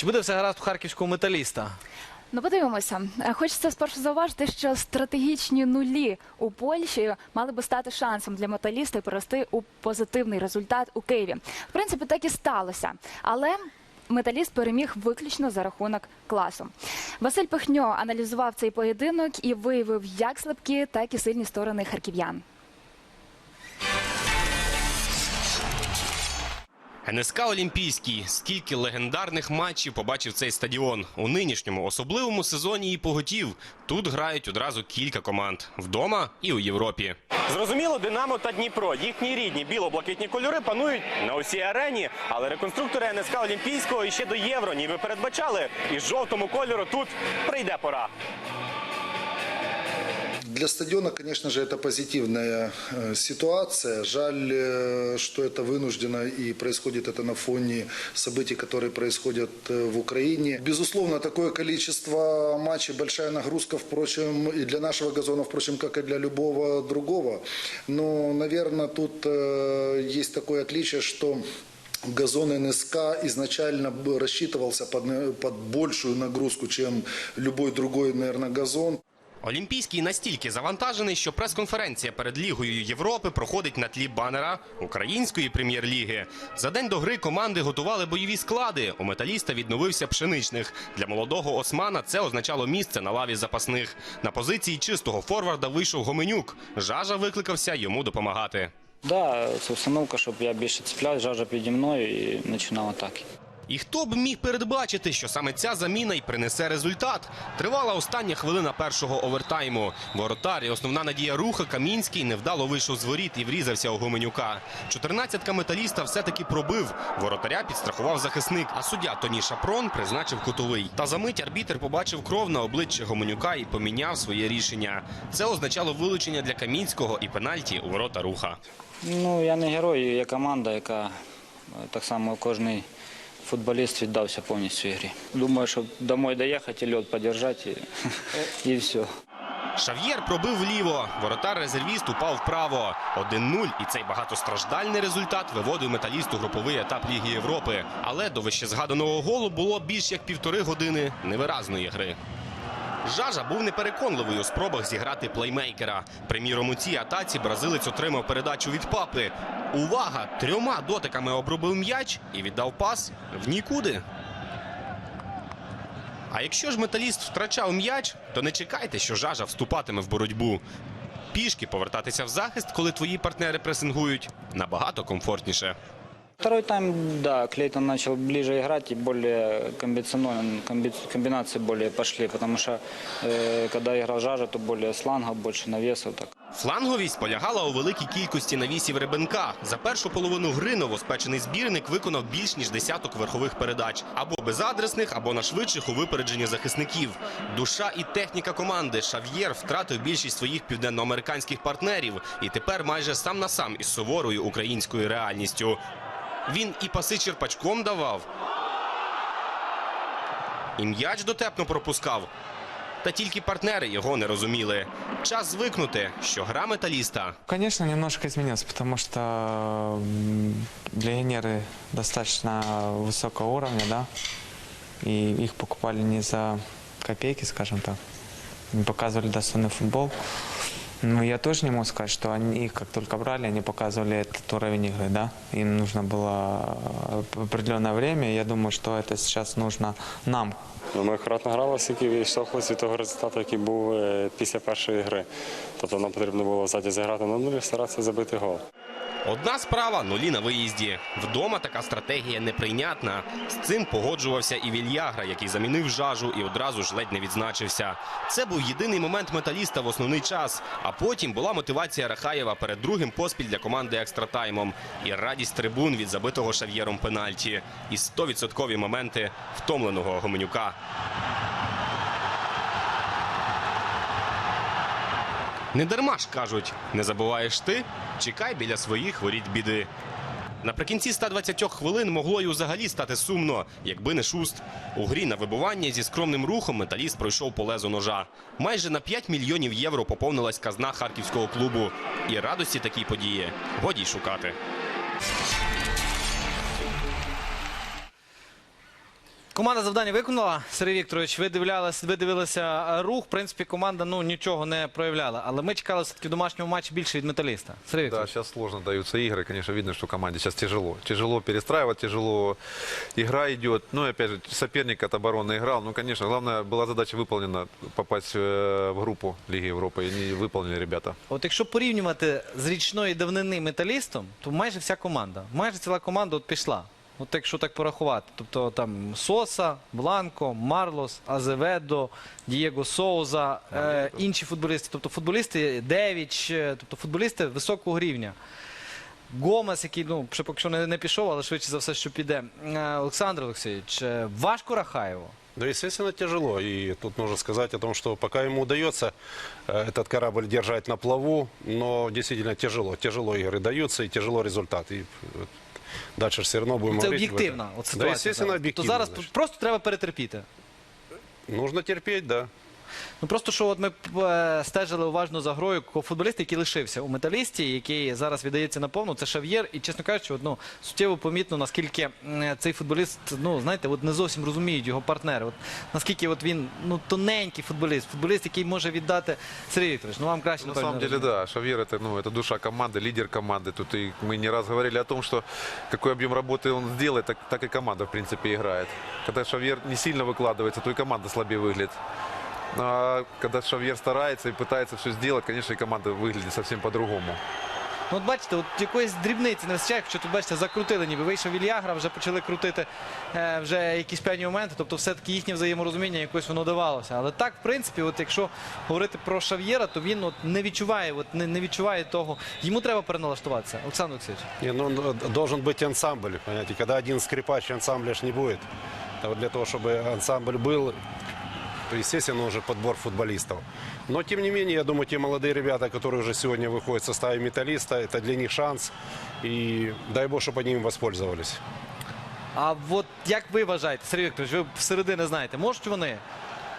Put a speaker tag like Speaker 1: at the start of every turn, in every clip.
Speaker 1: Чи буде все гаразд у харківського металіста?
Speaker 2: Ну, подивимося. Е, Хочеться спершу зауважити, що стратегічні нулі у Польщі мали би стати шансом для металіста і перерости у позитивний результат у Києві. В принципі, так і сталося. Але металіст переміг виключно за рахунок класу. Василь Пихньо аналізував цей поєдинок і виявив як слабкі, так і сильні сторони харків'ян.
Speaker 3: НСК Олімпійський. Скільки легендарних матчів побачив цей стадіон у нинішньому особливому сезоні і поготів. Тут грають одразу кілька команд вдома і у Європі.
Speaker 4: Зрозуміло, Динамо та Дніпро. Їхні рідні біло-блакитні кольори панують на усій арені. Але реконструктори НСК Олімпійського іще до євро ніби передбачали. І жовтому кольору тут прийде пора.
Speaker 5: Для стадиона, конечно же, это позитивная э, ситуация. Жаль, э, что это вынуждено и происходит это на фоне событий, которые происходят э, в Украине. Безусловно, такое количество матчей, большая нагрузка, впрочем, и для нашего газона, впрочем, как и для любого другого. Но, наверное, тут есть такое отличие, что Газон НСК изначально рассчитывался под, под большую нагрузку, чем любой другой, наверное, газон.
Speaker 3: Олімпійський настільки завантажений, що прес-конференція перед Лігою Європи проходить на тлі банера української прем'єр-ліги. За день до гри команди готували бойові склади. У металіста відновився пшеничних. Для молодого Османа це означало місце на лаві запасних. На позиції чистого форварда вийшов Гоменюк. Жажа викликався йому допомагати.
Speaker 6: Да, це установка, щоб я більше цепляв, жажа піді мною і починав атаки.
Speaker 3: І хто б міг передбачити, що саме ця заміна й принесе результат? Тривала остання хвилина першого овертайму. Воротар і основна надія руха Камінський невдало вийшов з воріт і врізався у Гуменюка. Чотирнадцятка металіста все-таки пробив. Воротаря підстрахував захисник, а суддя Тоні Шапрон призначив кутовий. Та за мить арбітер побачив кров на обличчі Гуменюка і поміняв своє рішення. Це означало вилучення для Камінського і пенальті у ворота руха.
Speaker 6: Ну, я не герой, є команда, яка е, так само кожний футболіст віддався повністю ігрі. Думаю, що домой доїхати, льот подержати і, все.
Speaker 3: Шав'єр пробив вліво. Воротар-резервіст упав вправо. 1-0. І цей багатостраждальний результат виводив металіст у груповий етап Ліги Європи. Але до вищезгаданого голу було більш як півтори години невиразної гри. Жажа був непереконливий у спробах зіграти плеймейкера. Приміром, у цій атаці бразилець отримав передачу від папи. Увага! Трьома дотиками обробив м'яч і віддав пас в нікуди. А якщо ж металіст втрачав м'яч, то не чекайте, що жажа вступатиме в боротьбу. Пішки повертатися в захист, коли твої партнери пресингують, набагато комфортніше.
Speaker 6: Второй тайм, да, Клейтон начал ближе играть и более комбинационно, комби- комбинации более пошли, потому что э, когда играл Жажа, то более слангов, больше навесов. Так.
Speaker 3: Фланговість полягала у великій кількості навісів Ребенка. За першу половину гри новоспечений збірник виконав більш ніж десяток верхових передач або безадресних, або на швидших у випередженні захисників. Душа і техніка команди Шав'єр втратив більшість своїх південноамериканських партнерів і тепер майже сам на сам із суворою українською реальністю. Він і паси черпачком давав, і м'яч дотепно пропускав. Та тільки партнери його не розуміли. Час звикнути, що гра металіста
Speaker 7: Конечно, немножко изменился, потому что м, легионеры достаточно высокого уровня, да, и их покупали не за копейки, скажем так, не показывали достойный футбол. Но я тоже не могу сказать, что они их как только брали, они показывали этот уровень игры, да. Им нужно было э, определенное время. Я думаю, что это сейчас нужно нам,
Speaker 8: Ну, Ми акуратно грали, оскільки відштовхувалися від того результату, який був е, після першої гри. Тобто нам потрібно було ззаді зіграти на нуль і старатися забити гол.
Speaker 3: Одна справа нулі на виїзді. Вдома така стратегія неприйнятна. З цим погоджувався і Вільягра, який замінив жажу і одразу ж ледь не відзначився. Це був єдиний момент металіста в основний час. А потім була мотивація Рахаєва перед другим поспіль для команди екстратаймом. І радість трибун від забитого шав'єром пенальті. І 100% моменти втомленого Гоменюка. Не дарма ж кажуть, не забуваєш ти, чекай біля своїх воріть біди. Наприкінці 120 хвилин могло й взагалі стати сумно, якби не шуст. У грі на вибування зі скромним рухом металіст пройшов по лезу ножа. Майже на 5 мільйонів євро поповнилась казна харківського клубу. І радості такій події годі й шукати.
Speaker 1: Команда завдання виконала. Сергій Вікторович, ви дивлялись, ви дивилися е, рух. В принципі, команда ну нічого не проявляла. Але ми чекали все-таки в домашньому матчі більше від металіста. Сергій
Speaker 9: Да,
Speaker 1: Вікторович.
Speaker 9: сейчас сложно даются игры. Конечно, видно, что команде сейчас тяжело. Тяжело перестраивать, тяжело игра идет. Ну, и опять же, соперник от обороны играл. Ну, конечно, главное, была задача выполнена, попасть э, в группу Лиги Европы. И не выполнили ребята.
Speaker 1: От якщо порівнювати з річної давнини металістом, то майже вся команда, майже ціла команда от пішла. От якщо так порахувати. Тобто там Соса, Бланко, Марлос, Азеведо, Дієго Соуза, е, інші футболісти. Тобто футболісти Девіч, е, тобто футболісти високого рівня. Гомес, який ну, ще поки що не, не пішов, але швидше за все, що піде. Е, Олександр Олексійович, е, важко Рахаєву.
Speaker 10: Да, естественно, тяжело. И тут нужно сказать о том, что пока ему удается э, этот корабль держать на плаву, но действительно тяжело. Тяжело игры даются и тяжело результат. И э, дальше все равно будем
Speaker 1: Це
Speaker 10: говорить об
Speaker 1: об'єктивна ситуація.
Speaker 10: Естественно,
Speaker 1: зараз. Тобто
Speaker 10: объективно.
Speaker 1: зараз
Speaker 10: значит.
Speaker 1: просто треба перетерпіти.
Speaker 10: Нужно терпеть, да.
Speaker 1: Ну просто що от ми е, стежили уважно за грою ко- футболіста, який лишився у металісті, який зараз віддається на повну, це Шав'єр. І чесно кажучи, от, ну, суттєво помітно, наскільки м, цей футболіст, ну знаєте, от не зовсім розуміють його партнери. От наскільки от він ну тоненький футболіст, футболіст, який може віддати Сергій Вікторович. Ну вам краще
Speaker 9: На
Speaker 1: напевно,
Speaker 9: самом деле,
Speaker 1: розуміти.
Speaker 9: да, Шавьер это, ну, это душа команды, лидер команды. Тут и мы не раз говорили о том, что какой объем работы он сделает, так, так и команда, в принципе, играет. Когда Шавьер не сильно выкладывается, то и команда слабее выглядит. Ну, А когда Шавьер старается и пытается все сделать, конечно, и команда выглядит совсем по-другому.
Speaker 1: Ну, от бачите, от якоїсь дрібниці не вистачає, що тут бачите, закрутили, ніби вийшов Ільягра, вже почали крутити е, вже якісь певні моменти. Тобто, все-таки їхнє взаєморозуміння якось воно давалося. Але так, в принципі, от якщо говорити про Шав'єра, то він от не відчуває, от не, не відчуває того. Йому треба переналаштуватися. Олександр Олексійович.
Speaker 10: Не, ну, д- должен быть ансамбль, понимаете. Когда один скрипач, ансамбля ж не будет. А вот для того, чтобы ансамбль был, то, естественно, уже подбор футболистов. Но, тем не менее, я думаю, те молодые ребята, которые уже сегодня выходят в составе металлиста, это для них шанс. И дай бог, чтобы они им воспользовались.
Speaker 1: А от як ви вважаєте, Сергій Вікторович, ви всередини знаєте, можуть вони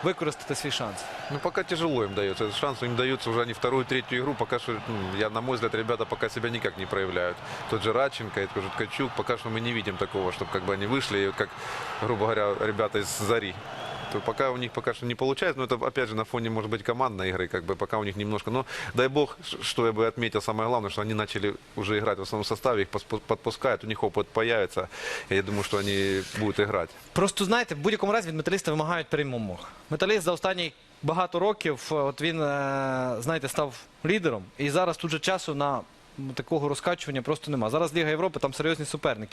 Speaker 1: використати свій шанс?
Speaker 9: Ну, пока тяжело им дается. Этот шанс им дается уже они вторую, третью игру. Пока что, ну, я, на мой взгляд, ребята пока себя никак не проявляют. Тот же Радченко, и тот же Ткачук, пока что мы не видим такого, чтобы как бы они вышли, как, грубо говоря, ребята из Зари. То пока у них пока что не получается, но это опять же на фоне, может быть, командной игры, как бы пока у них немножко. Но дай бог, ш- что я бы отметил, самое главное, что они начали уже играть в основном составе, их поспу- подпускают, у них опыт появится. И я думаю, что они будут играть.
Speaker 1: Просто знаєте, в будь-якому разі від металіста вимагають перемог. Металіст за останні багато років, е, от він, е, знаєте, став лідером, і зараз тут же часу на м, такого розкачування просто нема. Зараз Ліга Європи, там серйозні суперники.